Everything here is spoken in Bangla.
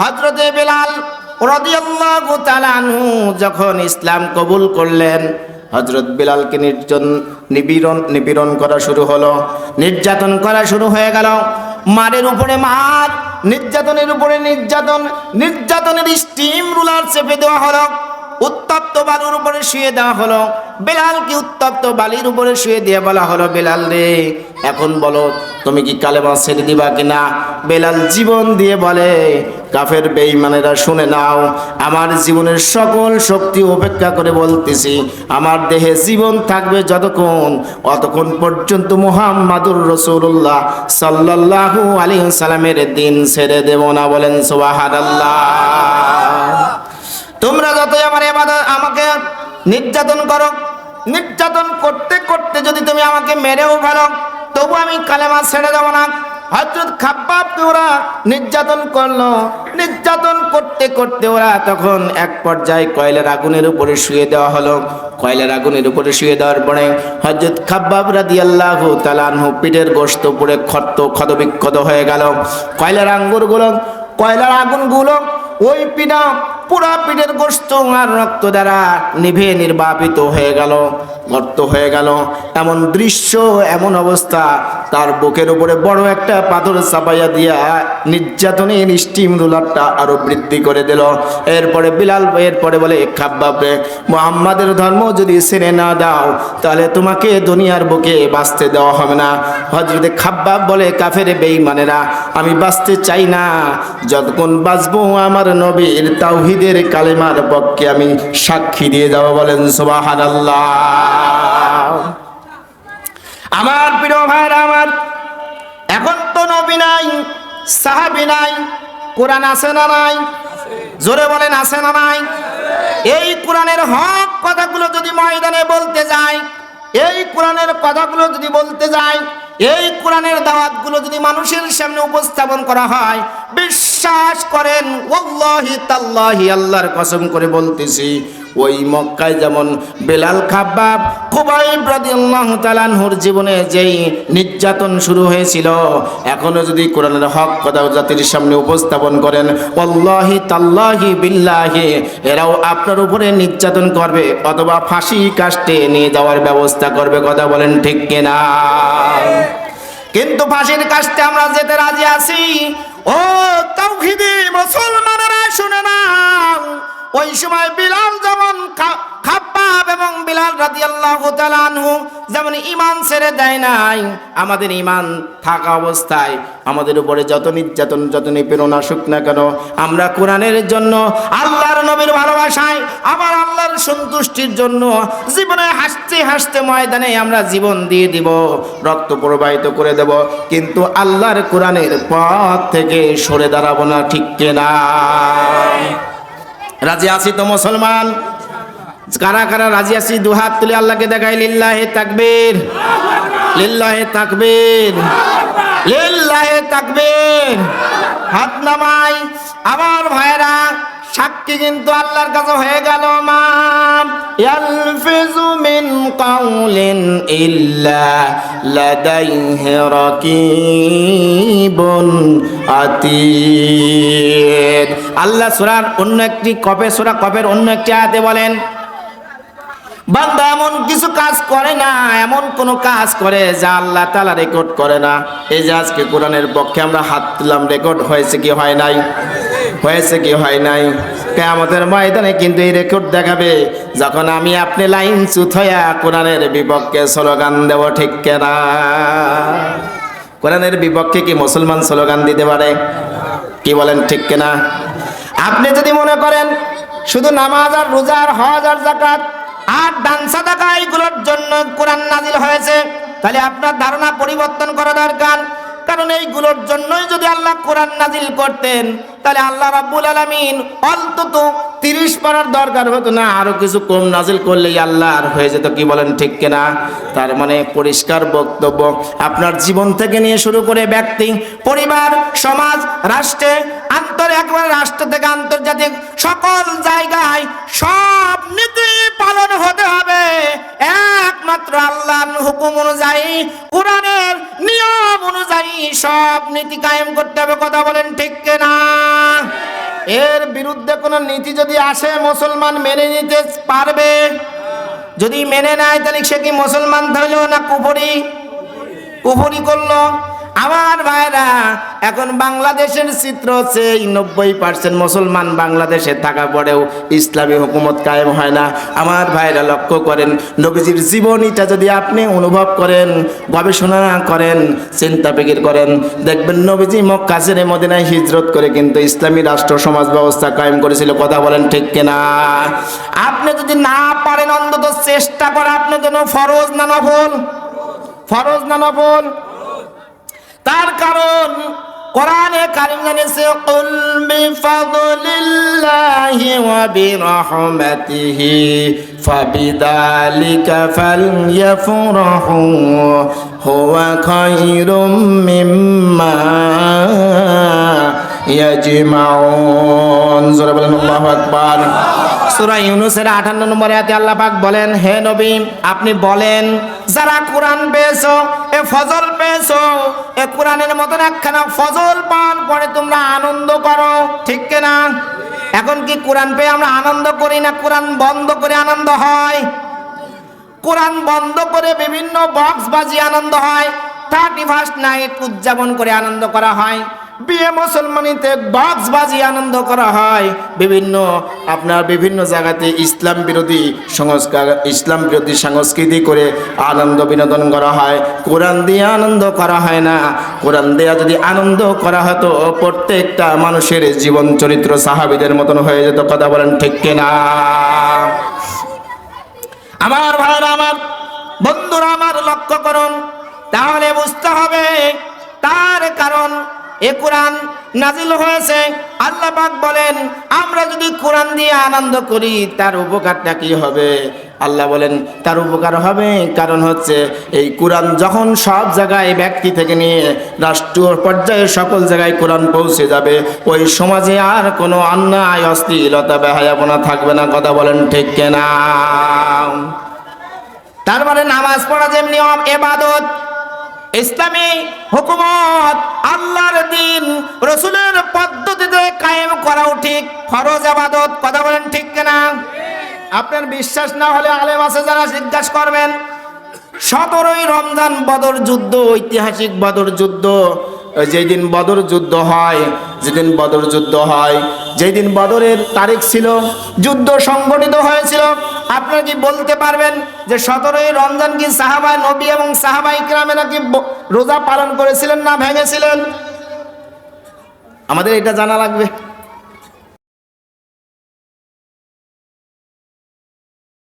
হজরতে বেলাল যখন ইসলাম কবুল করলেন হজরত বিলালকে নির্জন নিপীড়ন নিপীড়ন করা শুরু হলো, নির্যাতন করা শুরু হয়ে গেল। মারের উপরে মার, নির্যাতনের উপরে নির্যাতন, নির্যাতনের স্টিম রুলার চেপে দেওয়া হলো। উত্তপ্ত বালুর উপরে শুয়ে দেওয়া হলো। বেলালকে উত্তপ্ত বালির উপরে শুয়ে দিয়ে বলা হলো, বেলাল রে, এখন বলো, তুমি কি কালেমা ছেড়ে দিবা কিনা? বেলাল জীবন দিয়ে বলে, কাফের বেঈমানেরা শুনে নাও, আমার জীবনের সকল শক্তি উপেক্ষা করে বলতেছি, আমার দেহে জীবন থাকবে যতক্ষণ, অতক্ষণ পর্যন্ত মুহাম্মাদুর রসুল্লাহ সাল্লাল্লাহু আলাইহি সাল্লামের দিন ছেড়ে দেব না। বলেন, সুবহানাল্লাহ। তোমরা যতই আমার আমাকে নির্যাতন করো, নির্যাতন করতে করতে যদি তুমি আমাকে মেরেও ফেলো, তবু আমি কালেমা ছেড়ে দেবো না। হজরত খাব্বাবকে ওরা নির্যাতন করল। নির্যাতন করতে করতে ওরা তখন এক পর্যায়ে কয়লার আগুনের উপরে শুয়ে দেওয়া হলো। কয়লার আগুনের উপরে শুয়ে দেওয়ার পরে হজরত খাব্বাব রাদিয়াল্লাহু তালানহু পিঠের গোস্ত পুড়ে ক্ষত ক্ষতবিক্ষত হয়ে গেল। কয়লার আঙ্গুরগুলো, কয়লার আগুনগুলো ওই পিঠা পুরা পিঠের গোস্ত আর রক্ত দ্বারা নিভে নির্বাপিত হয়ে গেল, গর্ত হয়ে গেল। এমন দৃশ্য, এমন অবস্থা। তার বুকের উপরে বড় একটা পাথর চাপাইয়া দিয়া নির্যাতনের স্টিম রুলারটা আরও বৃদ্ধি করে দিল। এরপরে বিলাল, এরপরে বলে খাব্বাবে মোহাম্মদের ধর্ম যদি সেরে না দাও, তাহলে তোমাকে দুনিয়ার বুকে বাঁচতে দেওয়া হবে না। হজরতে খাব্বাব বলে, কাফের বেঈমানেরা, আমি বাঁচতে চাই না। যতক্ষণ বাঁচবো আমার নবীর তাওহিদের কালেমার পক্ষে আমি সাক্ষী দিয়ে যাব বলেন সুবহানাল্লাহ। আমার প্রিয় ভাইরা আমার, এখন তো নবী নাই, সাহাবি নাই, কোরআন আছে না নাই? জোরে বলেন আছে না নাই? এই কোরআনের হক কথাগুলো যদি ময়দানে বলতে যায় এই কোরআনের কথাগুলো যদি বলতে যায় এই কোরআনের দাওয়াতগুলো যদি মানুষের সামনে উপস্থাপন করা হয় বিশ্বাস করেন, ওয়াল্লাহি তাল্লাহি, আল্লাহর কসম করে বলতেছি, ওই মক্কায় যেমন বেলাল খাব্বাব খুবাইব রাদিয়াল্লাহু তাআলার জীবনে যেই নির্যাতন শুরু হয়েছিল, এখনও যদি কোরআনের হক কথা জাতির সামনে উপস্থাপন করেন, ওয়াল্লাহি তাল্লাহি বিল্লাহি এরাও আপনার উপরে নির্যাতন করবে, অথবা ফাঁসি কাস্টে নিয়ে যাওয়ার ব্যবস্থা করবে, কথা বলেন ঠিক কিনা? কিন্তু ফাঁসির কাজতে আমরা যেতে রাজি আছি ও তৌহিদি মুসলমানেরা শুনে না ওই সময় বিলাল বিলাল রাদিয়াল্লাহু তাআলা আনহু যেমন ঈমান ছেড়ে দেয় নাই, আমাদের ঈমান থাকা অবস্থায় আমাদের উপরে যত নির্যাতন, যত নিপীড়ন আসুক না কেন, আমরা কোরআনের জন্য আল্লাহর নবীর ভালোবাসায়, আবার আল্লাহর সন্তুষ্টির জন্য জীবনে হাসতে হাসতে ময়দানে আমরা জীবন দিয়ে দিব, রক্ত প্রবাহিত করে দেব, কিন্তু আল্লাহর কোরআনের পথ থেকে সরে দাঁড়াবো না, ঠিক কেনা? রাজি আছি তো মুসলমান? কারা কারা রাজি আছি দুহাত তুলে আল্লাহকে দেখাই, লিল্লাহে তাকবীর। লিল্লাহে তাকবীর। লিল্লাহে তাকবীর। হাত নামাই। আবার ভাইরা সাক্ষী কিন্তু আল্লাহর কাছে হয়ে গেল মা ইয়ালফিজু মিন কাউলিন ইল্লা লাদাইহি রাকিবুন আতীদ। আল্লাহ সূরার অন্য একটি কপে, সূরা কপের অন্য একটি আয়াতে বলেন বান্দা এমন কিছু কাজ করে না, এমন কোন কাজ করে যা আল্লাহ তালা রেকর্ড করে না। এই যে আজকে কোরআনের পক্ষে আমরা হাত তুললাম রেকর্ড হয়েছে কি হয় নাই? হয়েছে কি হয় নাই? আমাদের ময়দানে কিন্তু এই রেকর্ড দেখাবে, যখন আমি আপনি লাইন চুত হইয়া কোরআনের বিপক্ষে স্লোগান দেব, ঠিক কেনা? কোরআনের বিপক্ষে কি মুসলমান স্লোগান দিতে পারে? কি বলেন, ঠিক কেনা? আপনি যদি মনে করেন, শুধু নামাজ আর রোজা আর হজ আর জাকাত আর দান সাদাকা এইগুলোর জন্য কোরআন নাজিল হয়েছে। তাহলে আপনার ধারণা পরিবর্তন করা দরকার। কারণ এইগুলোর জন্যই যদি আল্লাহ কোরআন নাজিল করতেন, তাহলে আল্লাহ রাব্বুল আলামিন অন্তত তিরিশ পারার দরকার হতো না, আরও কিছু কম নাজিল করলেই আল্লাহ আর হয়ে যেত, কি বলেন ঠিক কিনা? তার মানে পরিষ্কার বক্তব্য। আপনার জীবন থেকে নিয়ে শুরু করে ব্যক্তি, পরিবার, সমাজ, রাষ্ট্রে, আন্তর একবার রাষ্ট্র থেকে আন্তর্জাতিক সকল জায়গায় সব নীতি কায়েম করতে হবে, কথা বলেন ঠিক না এর বিরুদ্ধে কোনো নীতি যদি আসে, মুসলমান মেনে নিতে পারবে? যদি মেনে নেয়, তাহলে সে কি মুসলমান ধরল না কুফরি? কুফরি করল? আমার ভাইরা, এখন বাংলাদেশের চিত্র হচ্ছে নব্বই পার্সেন্ট মুসলমান বাংলাদেশে থাকা পরেও ইসলামী হুকুমত কায়েম হয় না। আমার ভাইরা, লক্ষ্য করেন, নবীজির জীবনীটা যদি আপনি অনুভব করেন, গবেষণা করেন, চিন্তা ফিকির করেন, দেখবেন নবীজি মক্কা ছেড়ে মদিনায় হিজরত করে কিন্তু ইসলামী রাষ্ট্র, সমাজ ব্যবস্থা কায়েম করেছিল। কথা বলেন ঠিক কিনা? আপনি যদি না পারেন, অন্তত চেষ্টা করে আপনি যেন ফরজ না নফল? ফরজ না নফল? তার কারণ কোরআনে কারিম জানিয়েছে, কুল বিফাদলিল্লাহি ওয়া বিরহমাতিহি ফাবিদালিকা ফালইয়াফরাহু, হুয়া খায়রুম মিম্মা ইয়াজমাউন। জোরে বলেন, আল্লাহু আকবার। সূরা ইউনূসের 58 নম্বর আয়াতে আল্লাহ পাক বলেন, হে নবী, আপনি বলেন যারা কোরআন পেয়েছ, এ ফজল পেয়েছ, এ কোরআনের মতন একখানা ফজল পান, পরে তোমরা আনন্দ করো। ঠিক কিনা এখন কি কোরআন পেয়ে আমরা আনন্দ করি না কোরআন বন্ধ করে আনন্দ হয়? কোরআন বন্ধ করে বিভিন্ন বক্স বাজি আনন্দ হয়। থার্টি ফার্স্ট নাইট উদযাপন করে আনন্দ করা হয়। বিয়ে মুসলমানিতে বক্স বাজি আনন্দ করা হয়। বিভিন্ন আপনার বিভিন্ন জায়গাতে ইসলাম বিরোধী সংস্কার, ইসলাম বিরোধী সংস্কৃতি করে আনন্দ বিনোদন করা হয়। কোরআন দিয়ে আনন্দ করা হয় না। কোরআন দেয়া যদি আনন্দ করা হতো, প্রত্যেকটা মানুষের জীবন চরিত্র সাহাবিদের মতন হয়ে যেত। কথা বলেন ঠিক কিনা? আমার ভাইরা আমার এ কোরআন নাজিল হয়েছে, আল্লাহ পাক বলেন, আমরা যদি কোরআন দিয়ে আনন্দ করি, তার উপকারটা কি হবে? আল্লাহ বলেন, তার উপকার হবে, কারণ হচ্ছে এই কোরআন যখন সব জায়গায় ব্যক্তি থেকে নিয়ে রাষ্ট্রীয় পর্যায়ে সকল জায়গায় কোরআন পৌঁছে যাবে, ওই সমাজে আর কোনো অন্যায়, অশ্লীলতা, বেহায়াপনা থাকবে না। কথা বলেন ঠিক কেনা? তার মানে নামাজ পড়া যেমনি এবাদত ইসলামী হুকুমত আল্লাহর দিন রসুলের পদ্ধতিতে কায়েম করাও ঠিক। ফরজ আবাদত, কথা বলেন ঠিক কিনা? আপনার বিশ্বাস না হলে আলেম আছে যারা জিজ্ঞাসা করবেন, সতেরোই রমজান বদর যুদ্ধ, ঐতিহাসিক বদর যুদ্ধ। যেদিন বদর যুদ্ধ হয়, যেদিন বদর যুদ্ধ হয়, যেদিন বদরের তারিখ ছিল, যুদ্ধ সংগঠিত হয়েছিল আপনারা কি বলতে পারবেন যে সতেরোই রমজান কি সাহাবাই নবী এবং সাহাবা গ্রামে নাকি রোজা পালন করেছিলেন না ভেঙেছিলেন? আমাদের এটা জানা লাগবে।